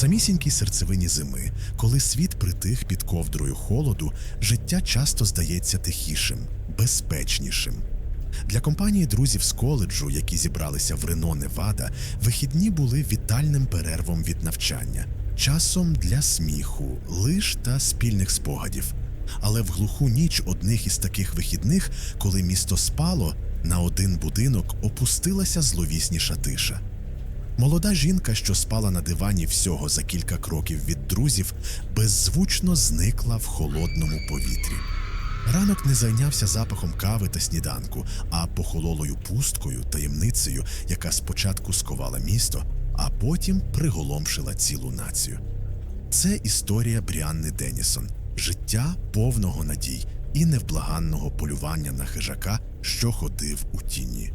самісінькій серцевині зими, коли світ притих під ковдрою холоду, життя часто здається тихішим, безпечнішим. Для компанії друзів з коледжу, які зібралися в Рено Невада, вихідні були вітальним перервом від навчання, часом для сміху, лиш та спільних спогадів. Але в глуху ніч одних із таких вихідних, коли місто спало, на один будинок опустилася зловісніша тиша. Молода жінка, що спала на дивані всього за кілька кроків від друзів, беззвучно зникла в холодному повітрі. Ранок не зайнявся запахом кави та сніданку, а похололою пусткою, таємницею, яка спочатку сковала місто, а потім приголомшила цілу націю. Це історія Бріанни Денісон, життя повного надій і невблаганного полювання на хижака, що ходив у тіні.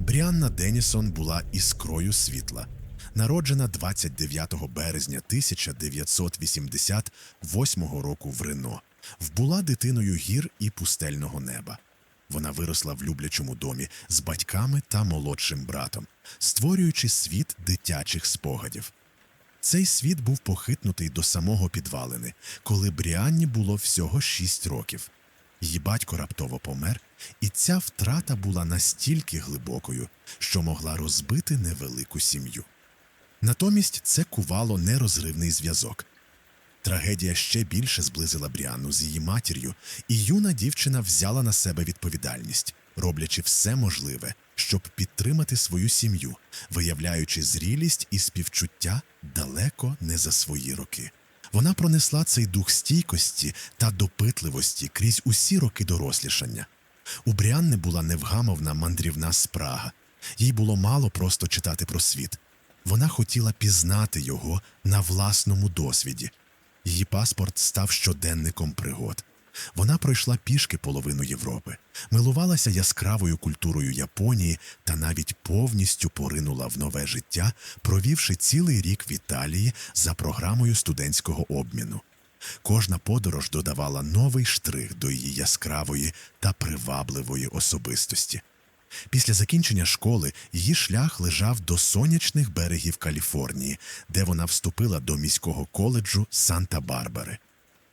Бріанна Денісон була іскрою світла. Народжена 29 березня 1988 року в Рено, вбула дитиною гір і пустельного неба. Вона виросла в люблячому домі з батьками та молодшим братом, створюючи світ дитячих спогадів. Цей світ був похитнутий до самого підвалини, коли Бріанні було всього шість років. Її батько раптово помер, і ця втрата була настільки глибокою, що могла розбити невелику сім'ю. Натомість це кувало нерозривний зв'язок. Трагедія ще більше зблизила Бріанну з її матір'ю, і юна дівчина взяла на себе відповідальність, роблячи все можливе, щоб підтримати свою сім'ю, виявляючи зрілість і співчуття далеко не за свої роки. Вона пронесла цей дух стійкості та допитливості крізь усі роки дорослішання. У Бріанни була невгамовна мандрівна спрага. Їй було мало просто читати про світ. Вона хотіла пізнати його на власному досвіді. Її паспорт став щоденником пригод. Вона пройшла пішки половину Європи, милувалася яскравою культурою Японії та навіть повністю поринула в нове життя, провівши цілий рік в Італії за програмою студентського обміну. Кожна подорож додавала новий штрих до її яскравої та привабливої особистості. Після закінчення школи її шлях лежав до сонячних берегів Каліфорнії, де вона вступила до міського коледжу Санта-Барбари.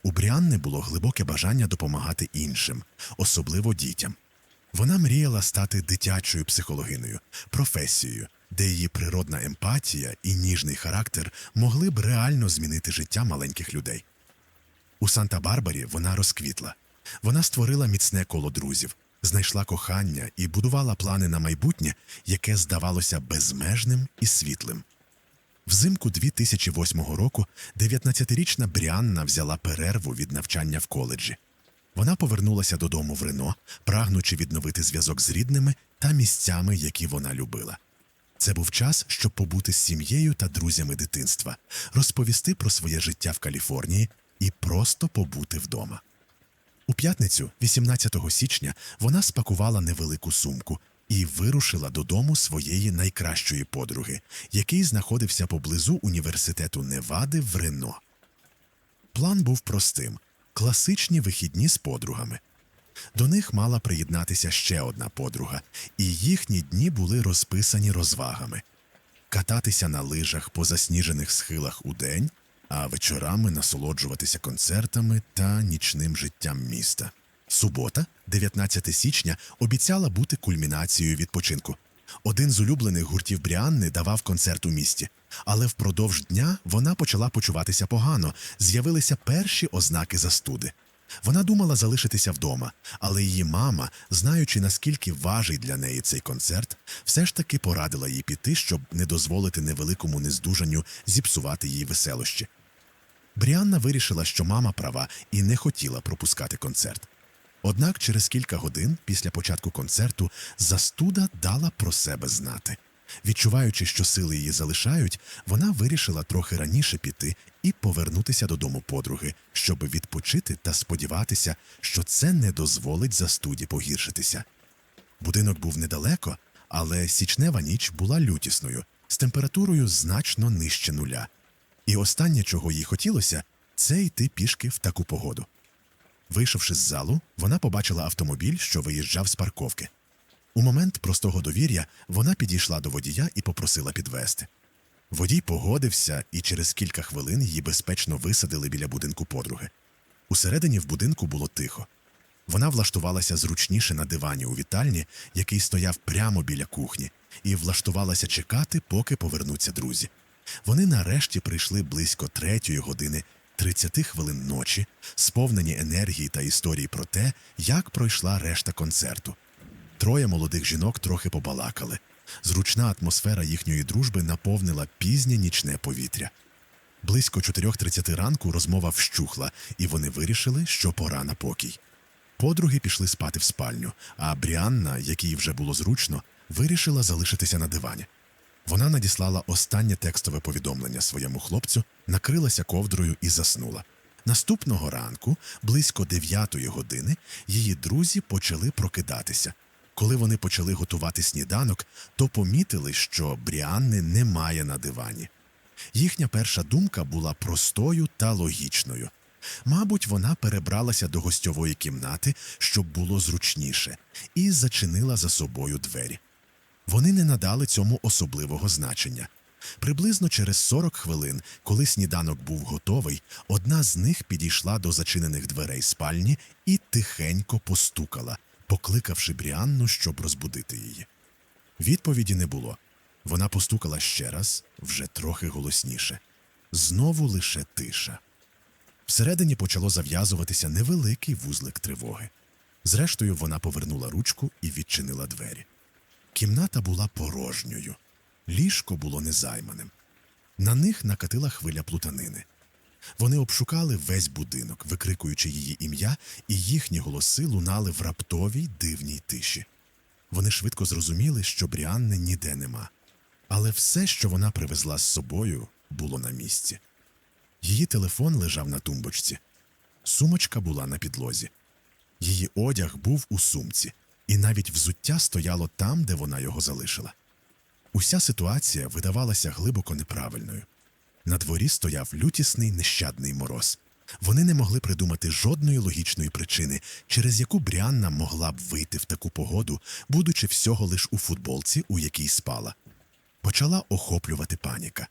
У Бріанни було глибоке бажання допомагати іншим, особливо дітям. Вона мріяла стати дитячою психологиною, професією, де її природна емпатія і ніжний характер могли б реально змінити життя маленьких людей. У Санта-Барбарі вона розквітла. Вона створила міцне коло друзів, знайшла кохання і будувала плани на майбутнє, яке здавалося безмежним і світлим. Взимку 2008 року 19-річна Бріанна взяла перерву від навчання в коледжі. Вона повернулася додому в Рено, прагнучи відновити зв'язок з рідними та місцями, які вона любила. Це був час, щоб побути з сім'єю та друзями дитинства, розповісти про своє життя в Каліфорнії і просто побути вдома. У п'ятницю, 18 січня, вона спакувала невелику сумку і вирушила додому своєї найкращої подруги, який знаходився поблизу університету Невади в Рено. План був простим: класичні вихідні з подругами. До них мала приєднатися ще одна подруга, і їхні дні були розписані розвагами кататися на лижах по засніжених схилах удень, а вечорами насолоджуватися концертами та нічним життям міста. Субота, 19 січня, обіцяла бути кульмінацією відпочинку. Один з улюблених гуртів Бріанни давав концерт у місті, але впродовж дня вона почала почуватися погано, з'явилися перші ознаки застуди. Вона думала залишитися вдома, але її мама, знаючи наскільки важий для неї цей концерт, все ж таки порадила їй піти, щоб не дозволити невеликому нездужанню зіпсувати її веселощі. Бріанна вирішила, що мама права і не хотіла пропускати концерт. Однак через кілька годин після початку концерту застуда дала про себе знати. Відчуваючи, що сили її залишають, вона вирішила трохи раніше піти і повернутися додому подруги, щоб відпочити та сподіватися, що це не дозволить застуді погіршитися. Будинок був недалеко, але січнева ніч була лютісною, з температурою значно нижче нуля. І останнє, чого їй хотілося, це йти пішки в таку погоду. Вийшовши з залу, вона побачила автомобіль, що виїжджав з парковки. У момент простого довір'я вона підійшла до водія і попросила підвести. Водій погодився, і через кілька хвилин її безпечно висадили біля будинку подруги. Усередині в будинку було тихо. Вона влаштувалася зручніше на дивані у вітальні, який стояв прямо біля кухні, і влаштувалася чекати, поки повернуться друзі. Вони нарешті прийшли близько третьої години 30 хвилин ночі, сповнені енергії та історії про те, як пройшла решта концерту. Троє молодих жінок трохи побалакали. Зручна атмосфера їхньої дружби наповнила пізнє нічне повітря. Близько 4.30 ранку розмова вщухла, і вони вирішили, що пора на покій. Подруги пішли спати в спальню, а Бріанна, якій вже було зручно, вирішила залишитися на дивані. Вона надіслала останнє текстове повідомлення своєму хлопцю, накрилася ковдрою і заснула. Наступного ранку, близько 9 години, її друзі почали прокидатися. Коли вони почали готувати сніданок, то помітили, що Бріанни немає на дивані. Їхня перша думка була простою та логічною. Мабуть, вона перебралася до гостьової кімнати, щоб було зручніше, і зачинила за собою двері. Вони не надали цьому особливого значення. Приблизно через 40 хвилин, коли сніданок був готовий, одна з них підійшла до зачинених дверей спальні і тихенько постукала, покликавши Бріанну, щоб розбудити її. Відповіді не було. Вона постукала ще раз, вже трохи голосніше. Знову лише тиша. Всередині почало зав'язуватися невеликий вузлик тривоги. Зрештою, вона повернула ручку і відчинила двері. Кімната була порожньою, ліжко було незайманим. На них накатила хвиля плутанини. Вони обшукали весь будинок, викрикуючи її ім'я, і їхні голоси лунали в раптовій дивній тиші. Вони швидко зрозуміли, що Бріанни ніде нема. Але все, що вона привезла з собою, було на місці. Її телефон лежав на тумбочці. Сумочка була на підлозі. Її одяг був у сумці, і навіть взуття стояло там, де вона його залишила. Уся ситуація видавалася глибоко неправильною. На дворі стояв лютісний нещадний мороз. Вони не могли придумати жодної логічної причини, через яку Бріанна могла б вийти в таку погоду, будучи всього лиш у футболці, у якій спала. Почала охоплювати паніка.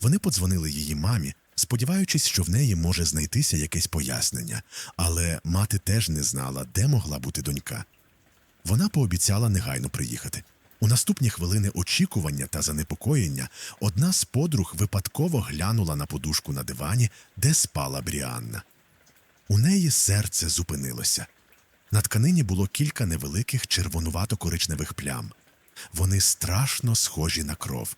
Вони подзвонили її мамі, сподіваючись, що в неї може знайтися якесь пояснення, але мати теж не знала, де могла бути донька. Вона пообіцяла негайно приїхати. У наступні хвилини очікування та занепокоєння одна з подруг випадково глянула на подушку на дивані, де спала Бріанна. У неї серце зупинилося. На тканині було кілька невеликих червонувато-коричневих плям. Вони страшно схожі на кров.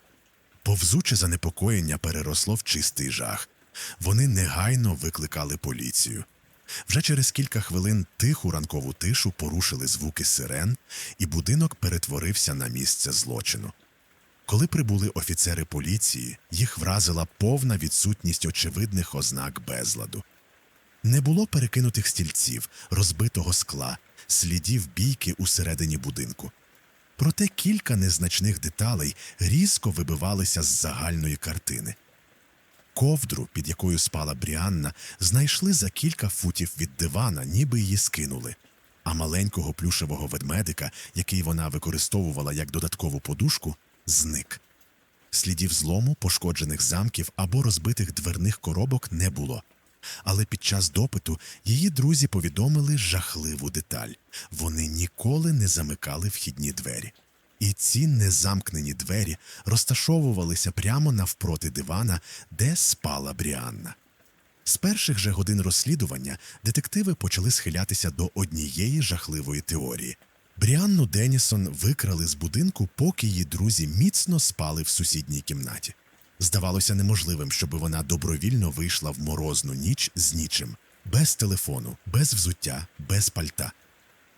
Повзуче занепокоєння переросло в чистий жах. Вони негайно викликали поліцію. Вже через кілька хвилин тиху ранкову тишу порушили звуки сирен, і будинок перетворився на місце злочину. Коли прибули офіцери поліції, їх вразила повна відсутність очевидних ознак безладу. Не було перекинутих стільців, розбитого скла, слідів бійки усередині будинку. Проте кілька незначних деталей різко вибивалися з загальної картини. Ковдру, під якою спала Бріанна, знайшли за кілька футів від дивана, ніби її скинули. А маленького плюшевого ведмедика, який вона використовувала як додаткову подушку, зник. Слідів злому, пошкоджених замків або розбитих дверних коробок не було. Але під час допиту її друзі повідомили жахливу деталь вони ніколи не замикали вхідні двері. І ці незамкнені двері розташовувалися прямо навпроти дивана, де спала Бріанна. З перших же годин розслідування детективи почали схилятися до однієї жахливої теорії. Бріанну Денісон викрали з будинку, поки її друзі міцно спали в сусідній кімнаті. Здавалося неможливим, щоб вона добровільно вийшла в морозну ніч з нічим, без телефону, без взуття, без пальта.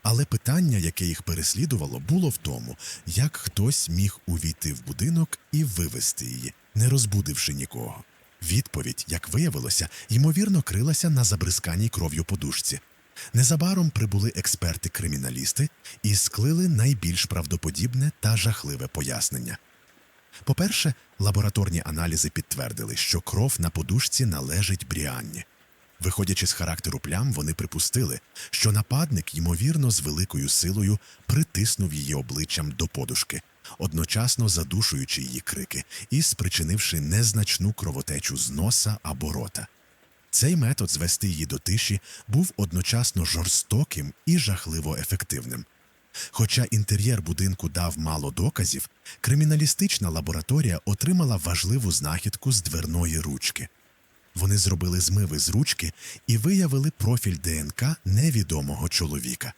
Але питання, яке їх переслідувало, було в тому, як хтось міг увійти в будинок і вивести її, не розбудивши нікого. Відповідь, як виявилося, ймовірно крилася на забризканій кров'ю подушці. Незабаром прибули експерти-криміналісти і склили найбільш правдоподібне та жахливе пояснення. По-перше, лабораторні аналізи підтвердили, що кров на подушці належить Бріанні. Виходячи з характеру плям, вони припустили, що нападник, ймовірно, з великою силою притиснув її обличчям до подушки, одночасно задушуючи її крики і спричинивши незначну кровотечу з носа або рота. Цей метод звести її до тиші був одночасно жорстоким і жахливо ефективним. Хоча інтер'єр будинку дав мало доказів, криміналістична лабораторія отримала важливу знахідку з дверної ручки. Вони зробили змиви з ручки і виявили профіль ДНК невідомого чоловіка.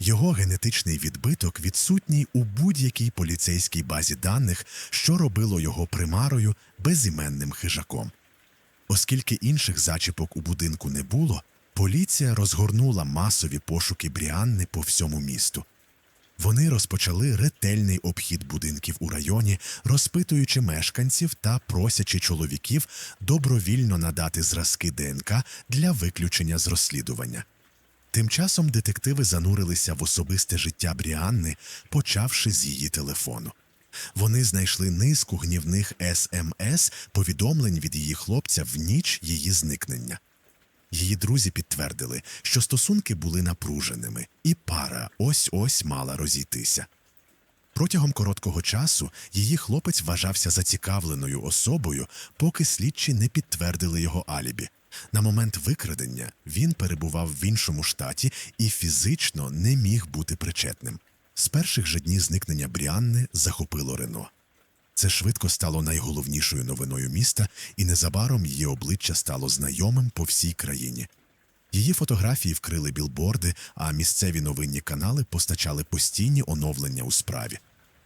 Його генетичний відбиток відсутній у будь-якій поліцейській базі даних, що робило його примарою безіменним хижаком. Оскільки інших зачіпок у будинку не було, поліція розгорнула масові пошуки Бріанни по всьому місту. Вони розпочали ретельний обхід будинків у районі, розпитуючи мешканців та просячи чоловіків добровільно надати зразки ДНК для виключення з розслідування. Тим часом детективи занурилися в особисте життя Бріанни, почавши з її телефону. Вони знайшли низку гнівних СМС повідомлень від її хлопця в ніч її зникнення. Її друзі підтвердили, що стосунки були напруженими, і пара ось-ось мала розійтися. Протягом короткого часу її хлопець вважався зацікавленою особою, поки слідчі не підтвердили його алібі. На момент викрадення він перебував в іншому штаті і фізично не міг бути причетним. З перших же днів зникнення Бріанни захопило Рено. Це швидко стало найголовнішою новиною міста, і незабаром її обличчя стало знайомим по всій країні. Її фотографії вкрили білборди, а місцеві новинні канали постачали постійні оновлення у справі.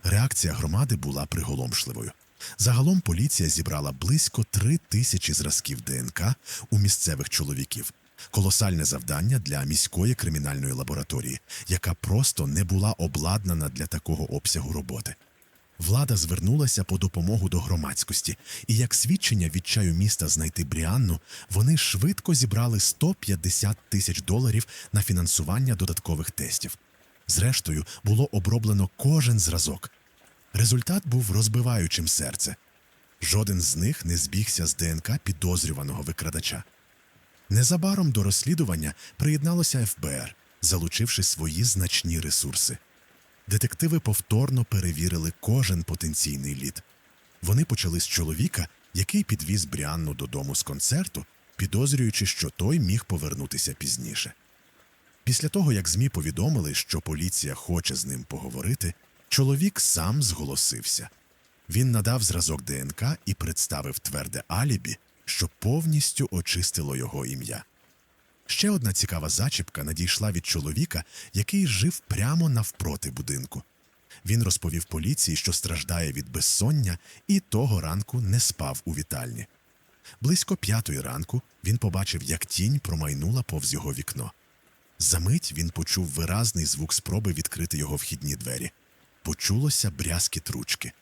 Реакція громади була приголомшливою. Загалом поліція зібрала близько три тисячі зразків ДНК у місцевих чоловіків. Колосальне завдання для міської кримінальної лабораторії, яка просто не була обладнана для такого обсягу роботи. Влада звернулася по допомогу до громадськості, і як свідчення відчаю міста знайти Бріанну, вони швидко зібрали 150 тисяч доларів на фінансування додаткових тестів. Зрештою, було оброблено кожен зразок. Результат був розбиваючим серце. Жоден з них не збігся з ДНК підозрюваного викрадача. Незабаром до розслідування приєдналося ФБР, залучивши свої значні ресурси. Детективи повторно перевірили кожен потенційний лід. Вони почали з чоловіка, який підвіз Бріанну додому з концерту, підозрюючи, що той міг повернутися пізніше. Після того, як ЗМІ повідомили, що поліція хоче з ним поговорити, чоловік сам зголосився. Він надав зразок ДНК і представив тверде алібі, що повністю очистило його ім'я. Ще одна цікава зачіпка надійшла від чоловіка, який жив прямо навпроти будинку. Він розповів поліції, що страждає від безсоння, і того ранку не спав у вітальні. Близько п'ятої ранку він побачив, як тінь промайнула повз його вікно. Замить він почув виразний звук спроби відкрити його вхідні двері. Почулося брязкіт ручки.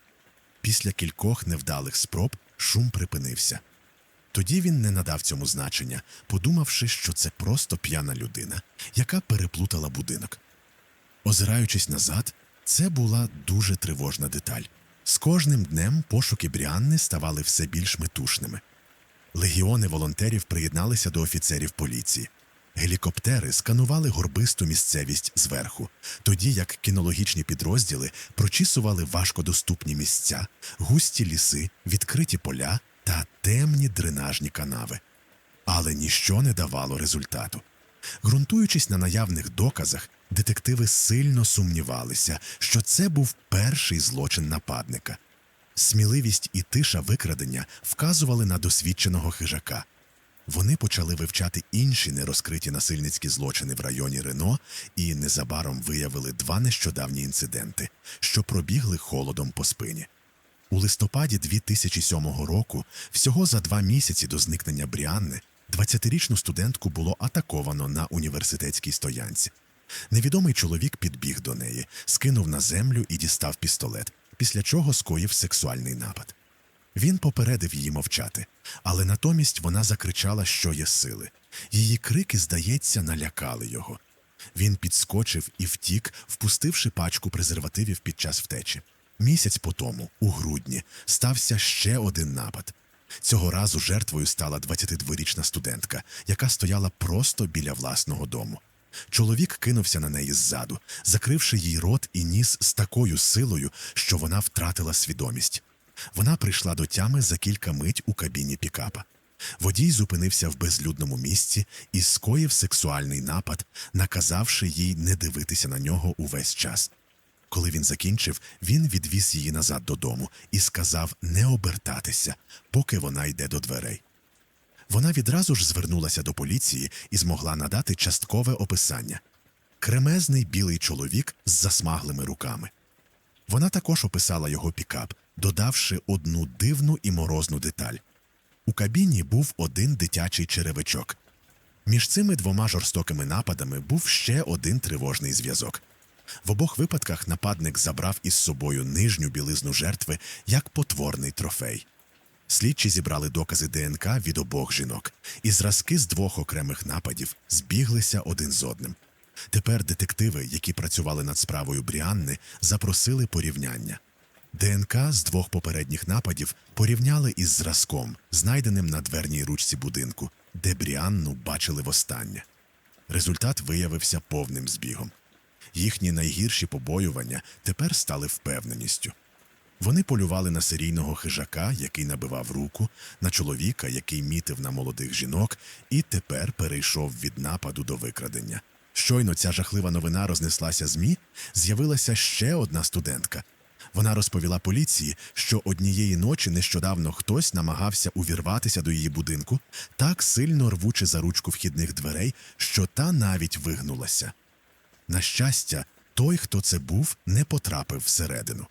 Після кількох невдалих спроб шум припинився. Тоді він не надав цьому значення, подумавши, що це просто п'яна людина, яка переплутала будинок. Озираючись назад, це була дуже тривожна деталь. З кожним днем пошуки Бріанни ставали все більш метушними. Легіони волонтерів приєдналися до офіцерів поліції. Гелікоптери сканували горбисту місцевість зверху, тоді як кінологічні підрозділи прочісували важкодоступні місця, густі ліси, відкриті поля та темні дренажні канави. Але ніщо не давало результату. Ґрунтуючись на наявних доказах, детективи сильно сумнівалися, що це був перший злочин нападника. Сміливість і тиша викрадення вказували на досвідченого хижака. Вони почали вивчати інші нерозкриті насильницькі злочини в районі Рено і незабаром виявили два нещодавні інциденти, що пробігли холодом по спині. У листопаді 2007 року, всього за два місяці до зникнення Бріанни, 20-річну студентку було атаковано на університетській стоянці. Невідомий чоловік підбіг до неї, скинув на землю і дістав пістолет, після чого скоїв сексуальний напад. Він попередив її мовчати, але натомість вона закричала, що є сили. Її крики, здається, налякали його. Він підскочив і втік, впустивши пачку презервативів під час втечі. Місяць по тому, у грудні, стався ще один напад. Цього разу жертвою стала 22-річна студентка, яка стояла просто біля власного дому. Чоловік кинувся на неї ззаду, закривши їй рот і ніс з такою силою, що вона втратила свідомість. Вона прийшла до тями за кілька мить у кабіні пікапа. Водій зупинився в безлюдному місці і скоїв сексуальний напад, наказавши їй не дивитися на нього увесь час. Коли він закінчив, він відвіз її назад додому і сказав не обертатися, поки вона йде до дверей. Вона відразу ж звернулася до поліції і змогла надати часткове описання. Кремезний білий чоловік з засмаглими руками. Вона також описала його пікап, додавши одну дивну і морозну деталь. У кабіні був один дитячий черевичок. Між цими двома жорстокими нападами був ще один тривожний зв'язок. В обох випадках нападник забрав із собою нижню білизну жертви як потворний трофей. Слідчі зібрали докази ДНК від обох жінок, і зразки з двох окремих нападів збіглися один з одним. Тепер детективи, які працювали над справою Бріанни, запросили порівняння. ДНК з двох попередніх нападів порівняли із зразком, знайденим на дверній ручці будинку, де Бріанну бачили востаннє. Результат виявився повним збігом. Їхні найгірші побоювання тепер стали впевненістю. Вони полювали на серійного хижака, який набивав руку, на чоловіка, який мітив на молодих жінок, і тепер перейшов від нападу до викрадення. Щойно ця жахлива новина рознеслася ЗМІ, з'явилася ще одна студентка. Вона розповіла поліції, що однієї ночі нещодавно хтось намагався увірватися до її будинку, так сильно рвучи за ручку вхідних дверей, що та навіть вигнулася. На щастя, той, хто це був, не потрапив всередину.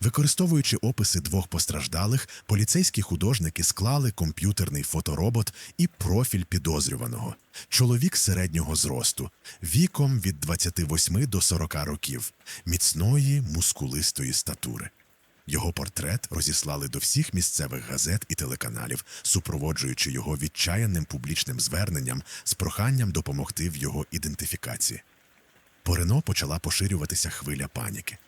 Використовуючи описи двох постраждалих, поліцейські художники склали комп'ютерний фоторобот і профіль підозрюваного. Чоловік середнього зросту, віком від 28 до 40 років, міцної, мускулистої статури. Його портрет розіслали до всіх місцевих газет і телеканалів, супроводжуючи його відчаянним публічним зверненням з проханням допомогти в його ідентифікації. По Рено почала поширюватися хвиля паніки.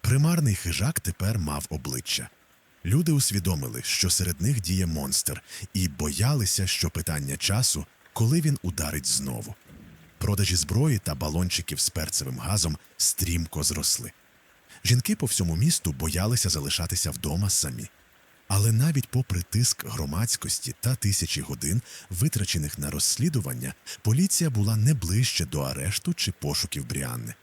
Примарний хижак тепер мав обличчя. Люди усвідомили, що серед них діє монстр, і боялися, що питання часу, коли він ударить знову. Продажі зброї та балончиків з перцевим газом стрімко зросли. Жінки по всьому місту боялися залишатися вдома самі. Але навіть попри тиск громадськості та тисячі годин, витрачених на розслідування, поліція була не ближче до арешту чи пошуків Бріанни.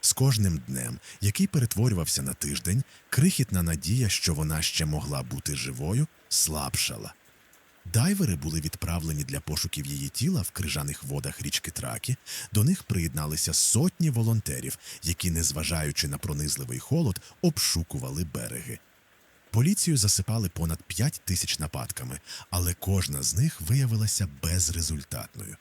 З кожним днем, який перетворювався на тиждень, крихітна надія, що вона ще могла бути живою, слабшала. Дайвери були відправлені для пошуків її тіла в крижаних водах річки Тракі. До них приєдналися сотні волонтерів, які, незважаючи на пронизливий холод, обшукували береги. Поліцію засипали понад 5 тисяч нападками, але кожна з них виявилася безрезультатною.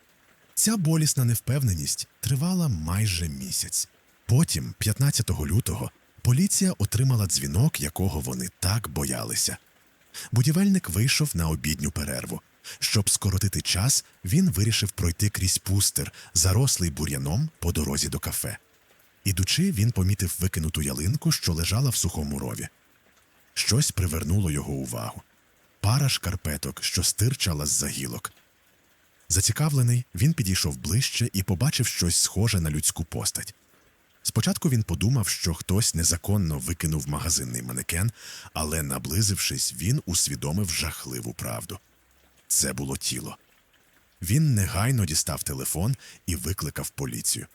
Ця болісна невпевненість тривала майже місяць. Потім, 15 лютого, поліція отримала дзвінок, якого вони так боялися. Будівельник вийшов на обідню перерву. Щоб скоротити час, він вирішив пройти крізь пустир, зарослий бур'яном по дорозі до кафе. Ідучи, він помітив викинуту ялинку, що лежала в сухому рові. Щось привернуло його увагу. Пара шкарпеток, що стирчала з-за гілок. Зацікавлений, він підійшов ближче і побачив щось схоже на людську постать. Спочатку він подумав, що хтось незаконно викинув магазинний манекен, але, наблизившись, він усвідомив жахливу правду. Це було тіло. Він негайно дістав телефон і викликав поліцію.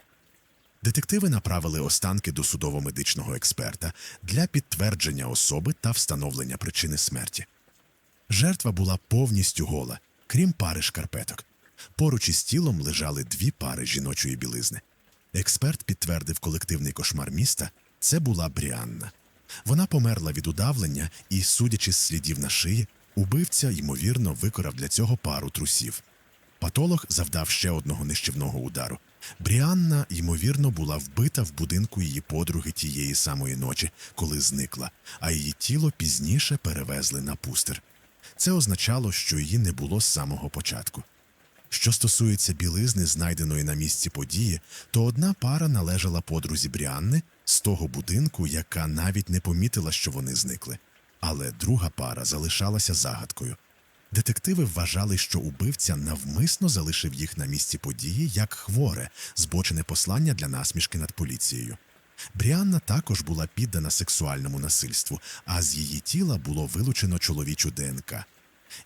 Детективи направили останки до судово-медичного експерта для підтвердження особи та встановлення причини смерті. Жертва була повністю гола, крім пари шкарпеток. Поруч із тілом лежали дві пари жіночої білизни. Експерт підтвердив колективний кошмар міста це була Бріанна. Вона померла від удавлення і, судячи з слідів на шиї, убивця, ймовірно, викорав для цього пару трусів. Патолог завдав ще одного нищівного удару. Бріанна, ймовірно, була вбита в будинку її подруги тієї самої ночі, коли зникла, а її тіло пізніше перевезли на пустир. Це означало, що її не було з самого початку. Що стосується білизни, знайденої на місці події, то одна пара належала подрузі Бріанни з того будинку, яка навіть не помітила, що вони зникли. Але друга пара залишалася загадкою. Детективи вважали, що убивця навмисно залишив їх на місці події як хворе, збочене послання для насмішки над поліцією. Бріанна також була піддана сексуальному насильству, а з її тіла було вилучено чоловічу ДНК.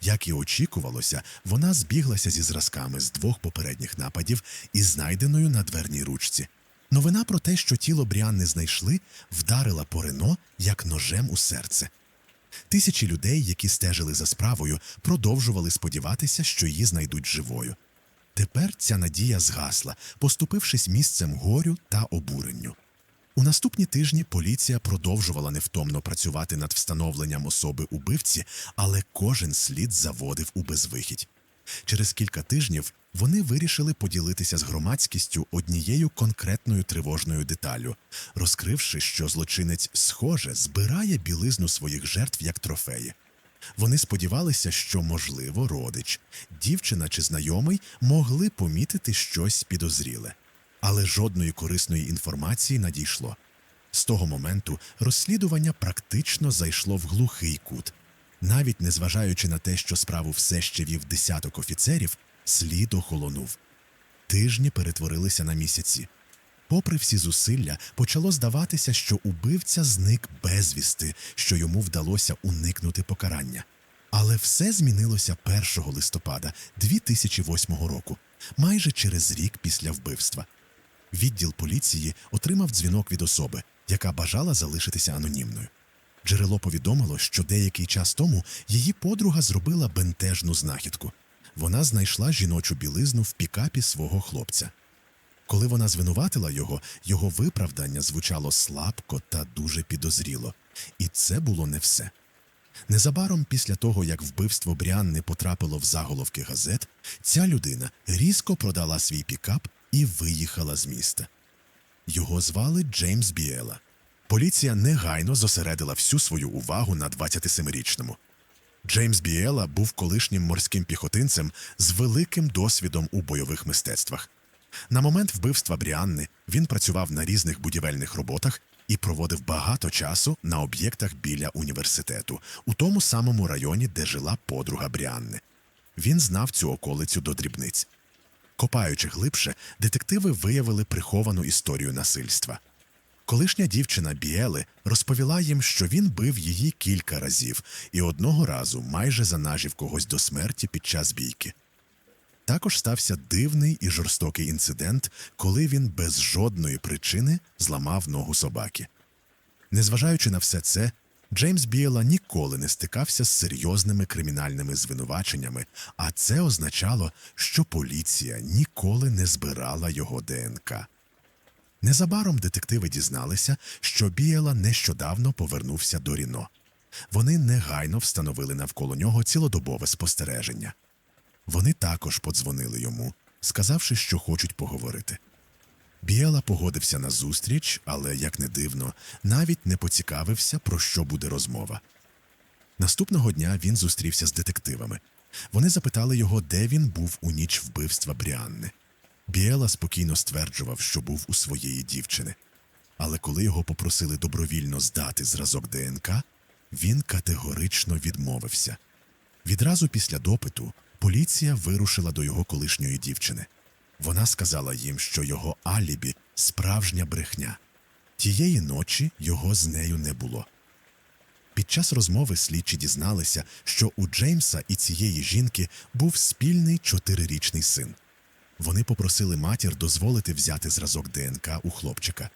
Як і очікувалося, вона збіглася зі зразками з двох попередніх нападів і знайденою на дверній ручці. Новина про те, що тіло Бріанни знайшли, вдарила по Рено як ножем у серце. Тисячі людей, які стежили за справою, продовжували сподіватися, що її знайдуть живою. Тепер ця надія згасла, поступившись місцем горю та обуренню. У наступні тижні поліція продовжувала невтомно працювати над встановленням особи убивці, але кожен слід заводив у безвихідь. Через кілька тижнів вони вирішили поділитися з громадськістю однією конкретною тривожною деталлю, розкривши, що злочинець, схоже, збирає білизну своїх жертв як трофеї. Вони сподівалися, що, можливо, родич, дівчина чи знайомий могли помітити щось підозріле. Але жодної корисної інформації надійшло. З того моменту розслідування практично зайшло в глухий кут. Навіть незважаючи на те, що справу все ще вів десяток офіцерів, слід охолонув. Тижні перетворилися на місяці. Попри всі зусилля, почало здаватися, що убивця зник безвісти, що йому вдалося уникнути покарання. Але все змінилося 1 листопада 2008 року, майже через рік після вбивства. Відділ поліції отримав дзвінок від особи, яка бажала залишитися анонімною. Джерело повідомило, що деякий час тому її подруга зробила бентежну знахідку. Вона знайшла жіночу білизну в пікапі свого хлопця. Коли вона звинуватила його, його виправдання звучало слабко та дуже підозріло. І це було не все. Незабаром після того, як вбивство Бріанни потрапило в заголовки газет, ця людина різко продала свій пікап і виїхала з міста. Його звали Джеймс Біела. Поліція негайно зосередила всю свою увагу на 27-річному. Джеймс Біела був колишнім морським піхотинцем з великим досвідом у бойових мистецтвах. На момент вбивства Бріанни він працював на різних будівельних роботах і проводив багато часу на об'єктах біля університету, у тому самому районі, де жила подруга Бріанни. Він знав цю околицю до дрібниць. Копаючи глибше, детективи виявили приховану історію насильства. Колишня дівчина Біели розповіла їм, що він бив її кілька разів і одного разу майже занажив когось до смерті під час бійки. Також стався дивний і жорстокий інцидент, коли він без жодної причини зламав ногу собаки. Незважаючи на все це, Джеймс Біела ніколи не стикався з серйозними кримінальними звинуваченнями, а це означало, що поліція ніколи не збирала його ДНК. Незабаром детективи дізналися, що Біела нещодавно повернувся до Ріно. Вони негайно встановили навколо нього цілодобове спостереження. Вони також подзвонили йому, сказавши, що хочуть поговорити. Біела погодився на зустріч, але, як не дивно, навіть не поцікавився, про що буде розмова. Наступного дня він зустрівся з детективами. Вони запитали його, де він був у ніч вбивства Бріанни. Біела спокійно стверджував, що був у своєї дівчини. Але коли його попросили добровільно здати зразок ДНК, він категорично відмовився. Відразу після допиту поліція вирушила до його колишньої дівчини. Вона сказала їм, що його алібі справжня брехня. Тієї ночі його з нею не було. Під час розмови слідчі дізналися, що у Джеймса і цієї жінки був спільний чотирирічний син. Вони попросили матір дозволити взяти зразок ДНК у хлопчика.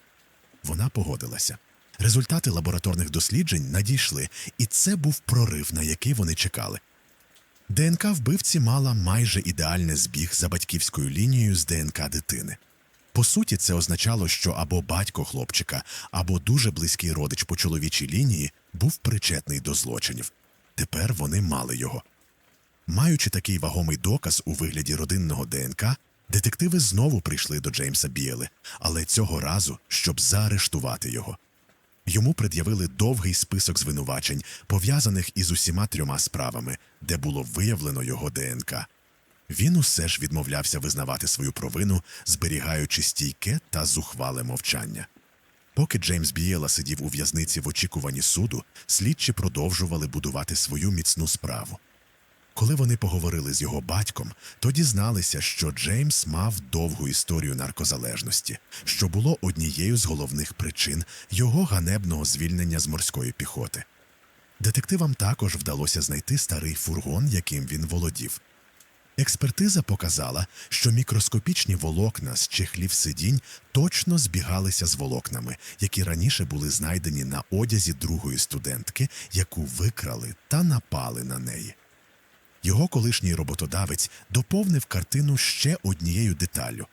Вона погодилася. Результати лабораторних досліджень надійшли, і це був прорив, на який вони чекали. ДНК вбивці мала майже ідеальний збіг за батьківською лінією з ДНК дитини. По суті, це означало, що або батько хлопчика, або дуже близький родич по чоловічій лінії був причетний до злочинів. Тепер вони мали його. Маючи такий вагомий доказ у вигляді родинного ДНК, детективи знову прийшли до Джеймса Біели, але цього разу, щоб заарештувати його. Йому пред'явили довгий список звинувачень, пов'язаних із усіма трьома справами, де було виявлено його ДНК. Він усе ж відмовлявся визнавати свою провину, зберігаючи стійке та зухвале мовчання. Поки Джеймс Бієла сидів у в'язниці в очікуванні суду, слідчі продовжували будувати свою міцну справу. Коли вони поговорили з його батьком, то дізналися, що Джеймс мав довгу історію наркозалежності, що було однією з головних причин його ганебного звільнення з морської піхоти. Детективам також вдалося знайти старий фургон, яким він володів. Експертиза показала, що мікроскопічні волокна з чехлів сидінь точно збігалися з волокнами, які раніше були знайдені на одязі другої студентки, яку викрали та напали на неї. Його колишній роботодавець доповнив картину ще однією деталлю.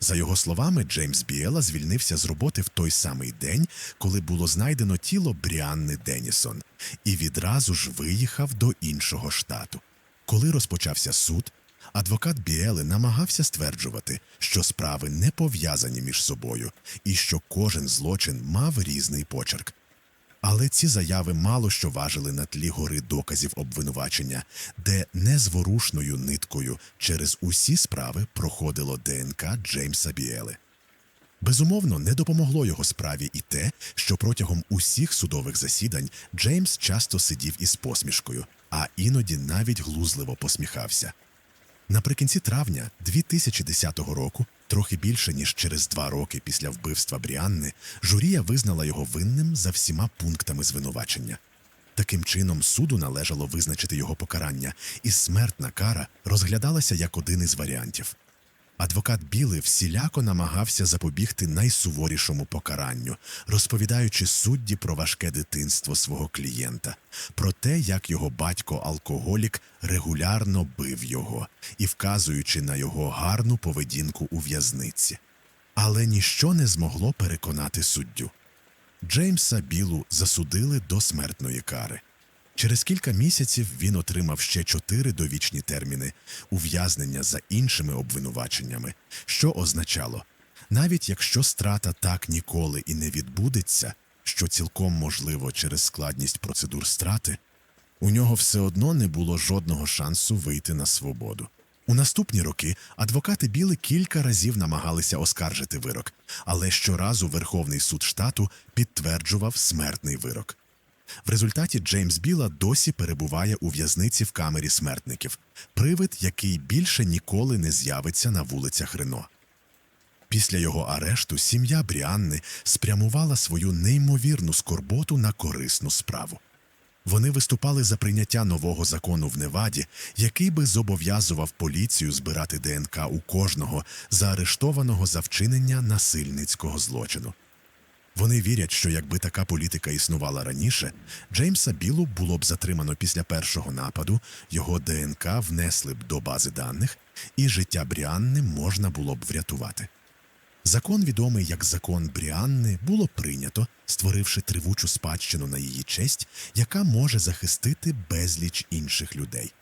За його словами, Джеймс Біела звільнився з роботи в той самий день, коли було знайдено тіло Бріанни Денісон, і відразу ж виїхав до іншого штату. Коли розпочався суд, адвокат Біели намагався стверджувати, що справи не пов'язані між собою і що кожен злочин мав різний почерк. Але ці заяви мало що важили на тлі гори доказів обвинувачення, де незворушною ниткою через усі справи проходило ДНК Джеймса Біели. Безумовно, не допомогло його справі і те, що протягом усіх судових засідань Джеймс часто сидів із посмішкою, а іноді навіть глузливо посміхався. Наприкінці травня 2010 року, трохи більше ніж через два роки після вбивства Бріанни, журія визнала його винним за всіма пунктами звинувачення. Таким чином, суду належало визначити його покарання, і смертна кара розглядалася як один із варіантів. Адвокат Біли всіляко намагався запобігти найсуворішому покаранню, розповідаючи судді про важке дитинство свого клієнта, про те, як його батько-алкоголік регулярно бив його і вказуючи на його гарну поведінку у в'язниці. Але ніщо не змогло переконати суддю. Джеймса Білу засудили до смертної кари. Через кілька місяців він отримав ще чотири довічні терміни ув'язнення за іншими обвинуваченнями, що означало, навіть якщо страта так ніколи і не відбудеться, що цілком можливо через складність процедур страти, у нього все одно не було жодного шансу вийти на свободу. У наступні роки адвокати Біли кілька разів намагалися оскаржити вирок, але щоразу Верховний суд штату підтверджував смертний вирок. В результаті Джеймс Біла досі перебуває у в'язниці в камері смертників, привид, який більше ніколи не з'явиться на вулицях Рено. Після його арешту сім'я Бріанни спрямувала свою неймовірну скорботу на корисну справу. Вони виступали за прийняття нового закону в Неваді, який би зобов'язував поліцію збирати ДНК у кожного заарештованого за вчинення насильницького злочину. Вони вірять, що якби така політика існувала раніше, Джеймса Білу було б затримано після першого нападу, його ДНК внесли б до бази даних, і життя Бріанни можна було б врятувати. Закон, відомий як закон Бріанни, було прийнято, створивши тривучу спадщину на її честь, яка може захистити безліч інших людей.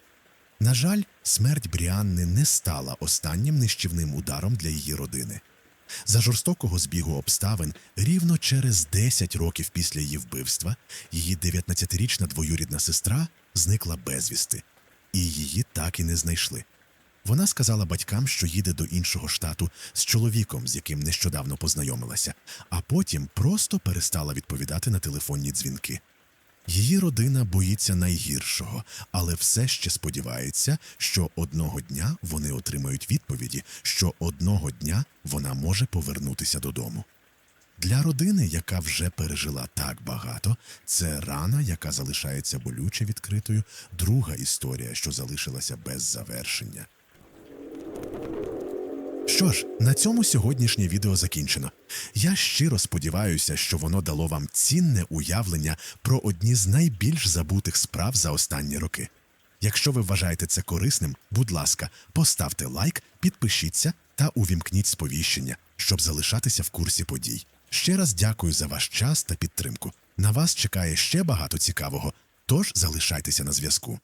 На жаль, смерть Бріанни не стала останнім нищівним ударом для її родини. За жорстокого збігу обставин рівно через 10 років після її вбивства її 19-річна двоюрідна сестра зникла безвісти, і її так і не знайшли. Вона сказала батькам, що їде до іншого штату з чоловіком, з яким нещодавно познайомилася, а потім просто перестала відповідати на телефонні дзвінки. Її родина боїться найгіршого, але все ще сподівається, що одного дня вони отримають відповіді, що одного дня вона може повернутися додому. Для родини, яка вже пережила так багато, це рана, яка залишається болюче відкритою, друга історія, що залишилася без завершення. Що ж, на цьому сьогоднішнє відео закінчено. Я щиро сподіваюся, що воно дало вам цінне уявлення про одні з найбільш забутих справ за останні роки. Якщо ви вважаєте це корисним, будь ласка, поставте лайк, підпишіться та увімкніть сповіщення, щоб залишатися в курсі подій. Ще раз дякую за ваш час та підтримку. На вас чекає ще багато цікавого, тож залишайтеся на зв'язку.